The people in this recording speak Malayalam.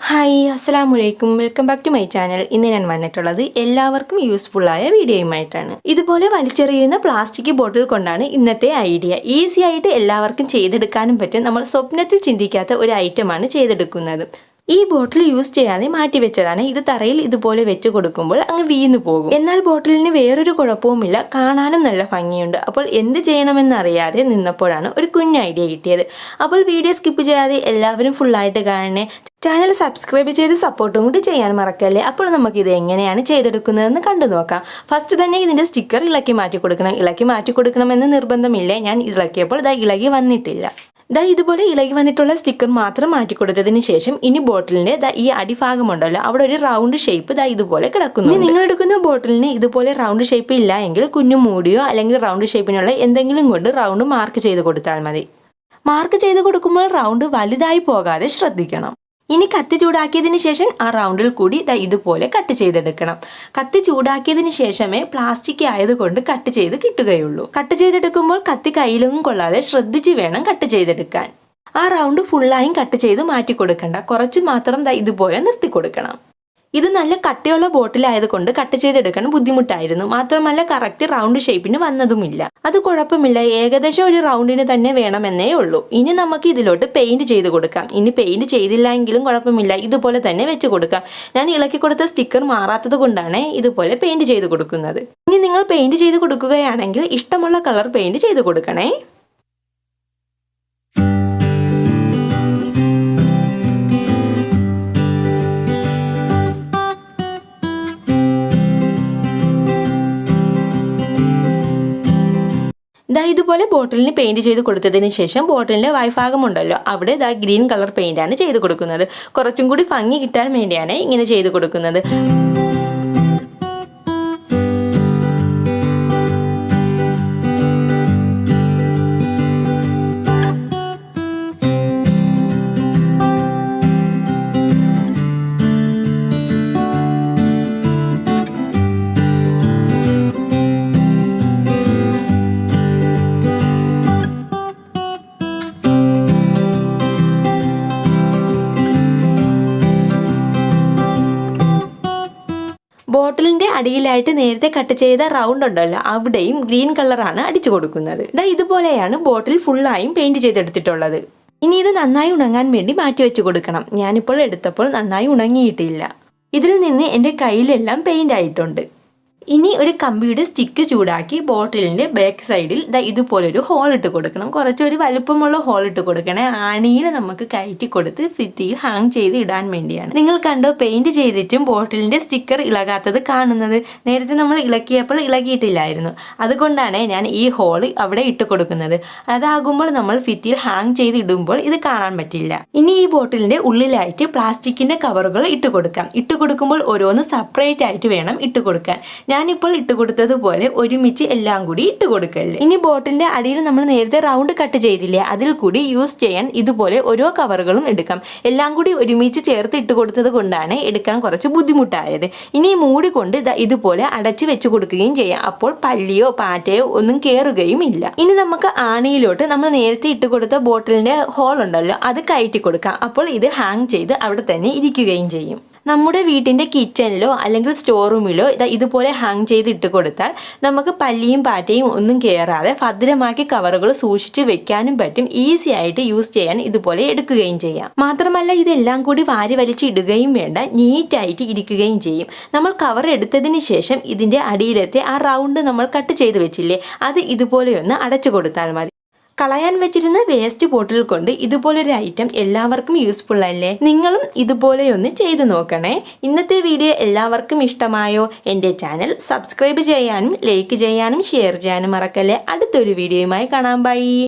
ഹായ് അസ്സാം വലൈക്കും welcome back to my channel ഇന്ന് ഞാൻ വന്നിട്ടുള്ളത് എല്ലാവർക്കും യൂസ്ഫുള്ളായ വീഡിയോയുമായിട്ടാണ്. ഇതുപോലെ വലിച്ചെറിയുന്ന പ്ലാസ്റ്റിക് ബോട്ടിൽ കൊണ്ടാണ് ഇന്നത്തെ ഐഡിയ ഈസി ആയിട്ട് എല്ലാവർക്കും ചെയ്തെടുക്കാനും പറ്റും. നമ്മൾ സ്വപ്നത്തിൽ ചിന്തിക്കാത്ത ഒരു ഐറ്റമാണ് ചെയ്തെടുക്കുന്നത്. ഈ ബോട്ടിൽ യൂസ് ചെയ്യാതെ മാറ്റി വെച്ചതാണ് ഇത് തറയിൽ ഇതുപോലെ വെച്ച് കൊടുക്കുമ്പോൾ അങ്ങ് വീന്നു പോകും. എന്നാൽ ബോട്ടിലിന് വേറൊരു കുഴപ്പവുമില്ല. കാണാനും നല്ല ഭംഗിയുണ്ട്. അപ്പോൾ എന്ത് ചെയ്യണമെന്ന് അറിയാതെ നിന്നപ്പോഴാണ് ഒരു കുഞ്ഞ് ഐഡിയ കിട്ടിയത്. അപ്പോൾ വീഡിയോ സ്കിപ്പ് ചെയ്യാതെ എല്ലാവരും ഫുള്ളായിട്ട് കാണണേ. ചാനൽ സബ്സ്ക്രൈബ് ചെയ്ത് സപ്പോർട്ടും കൂടി ചെയ്യാൻ മറക്കല്ലേ? അപ്പോൾ നമുക്ക് ഇത് എങ്ങനെയാണ് ചെയ്തെടുക്കുന്നതെന്ന് കണ്ടു നോക്കാം. ഫസ്റ്റ് തന്നെ ഇതിന്റെ സ്റ്റിക്കർ ഇളക്കി മാറ്റി കൊടുക്കണം. ഇളക്കി മാറ്റി കൊടുക്കണമെന്ന് നിർബന്ധമില്ല? ഞാൻ ഇളക്കിയപ്പോൾ ഇതാ ഇളകി വന്നിട്ടില്ല. ദാ ഇതുപോലെ ഇളകി വന്നിട്ടുള്ള സ്റ്റിക്കർ മാത്രം മാറ്റി കൊടുത്തതിന് ശേഷം ഇനി ബോട്ടിലിന്റെ ദാ ഈ അടിഭാഗമുണ്ടല്ലോ അവിടെ ഒരു റൗണ്ട് ഷേപ്പ് ദാ ഇതുപോലെ കിടക്കുന്നു ഇനി നിങ്ങൾ എടുക്കുന്ന ബോട്ടിലിന് ഇതുപോലെ റൗണ്ട് ഷേപ്പ് ഇല്ല എങ്കിൽ കുഞ്ഞു മൂടിയോ അല്ലെങ്കിൽ റൗണ്ട് ഷേപ്പിനുള്ള എന്തെങ്കിലും കൊണ്ട് റൗണ്ട് മാർക്ക് ചെയ്ത് കൊടുത്താൽ മതി. മാർക്ക് ചെയ്ത് കൊടുക്കുമ്പോൾ റൗണ്ട് വലുതായി പോകാതെ ശ്രദ്ധിക്കണം. ഇനി കത്തി ചൂടാക്കിയതിന് ശേഷം ആ റൗണ്ടിൽ കൂടി ദാ ഇതുപോലെ കട്ട് ചെയ്തെടുക്കണം. കത്തി ചൂടാക്കിയതിന് ശേഷമേ പ്ലാസ്റ്റിക് ആയതുകൊണ്ട് കട്ട് ചെയ്ത് കിട്ടുകയുള്ളൂ. കട്ട് ചെയ്തെടുക്കുമ്പോൾ കത്തി കയ്യിലൊന്നും കൊള്ളാതെ ശ്രദ്ധിച്ച് വേണം കട്ട് ചെയ്തെടുക്കാൻ. ആ റൗണ്ട് ഫുള്ളായും കട്ട് ചെയ്ത് മാറ്റി കൊടുക്കണ്ട കുറച്ച് മാത്രം ദാ ഇതുപോലെ നിർത്തി കൊടുക്കണം ഇത് നല്ല കട്ടിയുള്ള ബോട്ടിലായതുകൊണ്ട് കട്ട് ചെയ്തെടുക്കാൻ ബുദ്ധിമുട്ടായിരുന്നു. മാത്രമല്ല കറക്റ്റ് റൗണ്ട് ഷേപ്പിന് വന്നതുമില്ല. അത് കുഴപ്പമില്ല. ഏകദേശം ഒരു റൗണ്ടിന് തന്നെ വേണമെന്നേ ഉള്ളൂ. ഇനി നമുക്ക് ഇതിലോട്ട് പെയിന്റ് ചെയ്ത് കൊടുക്കാം. ഇനി പെയിന്റ് ചെയ്തില്ല എങ്കിലും കുഴപ്പമില്ല. ഇതുപോലെ തന്നെ വെച്ച് കൊടുക്കാം. ഞാൻ ഇളക്കി കൊടുത്ത സ്റ്റിക്കർ മാറാത്തത് കൊണ്ടാണ് ഇതുപോലെ പെയിന്റ് ചെയ്ത് കൊടുക്കുന്നത്. ഇനി നിങ്ങൾ പെയിന്റ് ചെയ്ത് കൊടുക്കുകയാണെങ്കിൽ ഇഷ്ടമുള്ള കളർ പെയിന്റ് ചെയ്ത് കൊടുക്കണേ. ഇതുപോലെ ബോട്ടിലിന് പെയിന്റ് ചെയ്ത് കൊടുത്തതിന് ശേഷം ബോട്ടിലിന്റെ വായ്ഭാഗം ഉണ്ടല്ലോ അവിടെ ഇതാ ഗ്രീൻ കളർ പെയിന്റ് ആണ് ചെയ്ത് കൊടുക്കുന്നത്. കുറച്ചും കൂടി ഭംഗി കിട്ടാൻ വേണ്ടിയാണ് ഇങ്ങനെ ചെയ്ത് കൊടുക്കുന്നത്. ബോട്ടിലിന്റെ അടിയിലായിട്ട് നേരത്തെ കട്ട് ചെയ്ത റൗണ്ട് ഉണ്ടല്ലോ അവിടെയും ഗ്രീൻ കളറാണ് അടിച്ചു കൊടുക്കുന്നത്. ദാ ഇതുപോലെയാണ് ബോട്ടിൽ ഫുള്ളായും പെയിന്റ് ചെയ്തെടുത്തിട്ടുള്ളത്. ഇനി ഇത് നന്നായി ഉണങ്ങാൻ വേണ്ടി മാറ്റി വെച്ച് കൊടുക്കണം. ഞാനിപ്പോൾ എടുത്തപ്പോൾ നന്നായി ഉണങ്ങിയിട്ടില്ല. ഇതിൽ നിന്ന് എന്റെ കയ്യിലെല്ലാം പെയിന്റ് ആയിട്ടുണ്ട്. ഇനി ഒരു കമ്പിയുടെ സ്റ്റിക്ക് ചൂടാക്കി ബോട്ടിലിന്റെ ബാക്ക് സൈഡിൽ ദാ ഇതുപോലൊരു ഹോൾ ഇട്ട് കൊടുക്കണം. കുറച്ചൊരു വലുപ്പമുള്ള ഹോൾ ഇട്ട് കൊടുക്കണേ. ആണിയിൽ നമുക്ക് കയറ്റി കൊടുത്ത് ഫിത്തിയിൽ ഹാങ് ചെയ്ത് ഇടാൻ വേണ്ടിയാണ്. നിങ്ങൾ കണ്ടോ പെയിന്റ് ചെയ്തിട്ടും ബോട്ടിലിന്റെ സ്റ്റിക്കർ ഇളകാത്തത് കാണുന്നത്? നേരത്തെ നമ്മൾ ഇളക്കിയപ്പോൾ ഇളകിയിട്ടില്ലായിരുന്നു. അതുകൊണ്ടാണ് ഞാൻ ഈ ഹോൾ അവിടെ ഇട്ട് കൊടുക്കുന്നത്. അതാകുമ്പോൾ നമ്മൾ ഫിത്തിയിൽ ഹാങ് ചെയ്ത് ഇടുമ്പോൾ ഇത് കാണാൻ പറ്റില്ല. ഇനി ഈ ബോട്ടിലിന്റെ ഉള്ളിലായിട്ട് പ്ലാസ്റ്റിക്കിന്റെ കവറുകൾ ഇട്ട് കൊടുക്കാം. ഇട്ട് കൊടുക്കുമ്പോൾ ഓരോന്ന് സെപ്പറേറ്റ് ആയിട്ട് വേണം ഇട്ട് കൊടുക്കാൻ. ഞാനിപ്പോൾ ഇട്ട് കൊടുത്തതുപോലെ ഒരുമിച്ച് എല്ലാം കൂടി ഇട്ട് കൊടുക്കല്ലേ? ഇനി ബോട്ടിന്റെ അടിയിൽ നമ്മൾ നേരത്തെ റൗണ്ട് കട്ട് ചെയ്തില്ലേ അതിൽ കൂടി യൂസ് ചെയ്യാൻ ഇതുപോലെ ഓരോ കവറുകളും എടുക്കാം. എല്ലാം കൂടി ഒരുമിച്ച് ചേർത്ത് ഇട്ട് കൊടുത്തത് കൊണ്ടാണ് എടുക്കാൻ കുറച്ച് ബുദ്ധിമുട്ടായത്. ഇനി മൂടി കൊണ്ട് ഇതുപോലെ അടച്ച് വെച്ച് കൊടുക്കുകയും ചെയ്യാം. അപ്പോൾ പല്ലിയോ പാറ്റയോ ഒന്നും കയറുകയും ഇല്ല. ഇനി നമുക്ക് ആണിയിലോട്ട് നമ്മൾ നേരത്തെ ഇട്ട് കൊടുത്ത ബോട്ടിലിന്റെ ഹോൾ ഉണ്ടല്ലോ അത് കയറ്റി കൊടുക്കാം. അപ്പോൾ ഇത് ഹാങ് ചെയ്ത് അവിടെ തന്നെ ഇരിക്കുകയും ചെയ്യും. നമ്മുടെ വീട്ടിന്റെ കിച്ചണിലോ അല്ലെങ്കിൽ സ്റ്റോർ റൂമിലോ ഇതാ ഇതുപോലെ ഹാങ് ചെയ്ത് ഇട്ട് കൊടുത്താൽ നമുക്ക് പല്ലിയും പാറ്റയും ഒന്നും കയറാതെ ഭദ്രമാക്കി കവറുകൾ സൂക്ഷിച്ച് വെക്കാനും പറ്റും. ഈസി ആയിട്ട് യൂസ് ചെയ്യാൻ ഇതുപോലെ എടുക്കുകയും ചെയ്യാം. മാത്രമല്ല ഇതെല്ലാം കൂടി വാരി വലിച്ച് ഇടുകയും വേണ്ട. നീറ്റായിട്ട് ഇരിക്കുകയും ചെയ്യും. നമ്മൾ കവർ എടുത്തതിന് ശേഷം ഇതിന്റെ അടിയിലത്തെ ആ റൗണ്ട് നമ്മൾ കട്ട് ചെയ്ത് വെച്ചില്ലേ അത് ഇതുപോലെ ഒന്ന് അടച്ചു കൊടുത്താൽ മതി. കളയാൻ വെച്ചിരുന്ന വേസ്റ്റ് ബോട്ടിൽ കൊണ്ട് ഇതുപോലൊരു ഐറ്റം എല്ലാവർക്കും യൂസ്ഫുൾ അല്ലേ? നിങ്ങളും ഇതുപോലെയൊന്ന് ചെയ്തു നോക്കണേ. ഇന്നത്തെ വീഡിയോ എല്ലാവർക്കും ഇഷ്ടമായോ? എന്റെ ചാനൽ സബ്സ്ക്രൈബ് ചെയ്യാനും ലൈക്ക് ചെയ്യാനും ഷെയർ ചെയ്യാനും മറക്കല്ലേ? അടുത്തൊരു വീഡിയോയുമായി കാണാം. ബൈ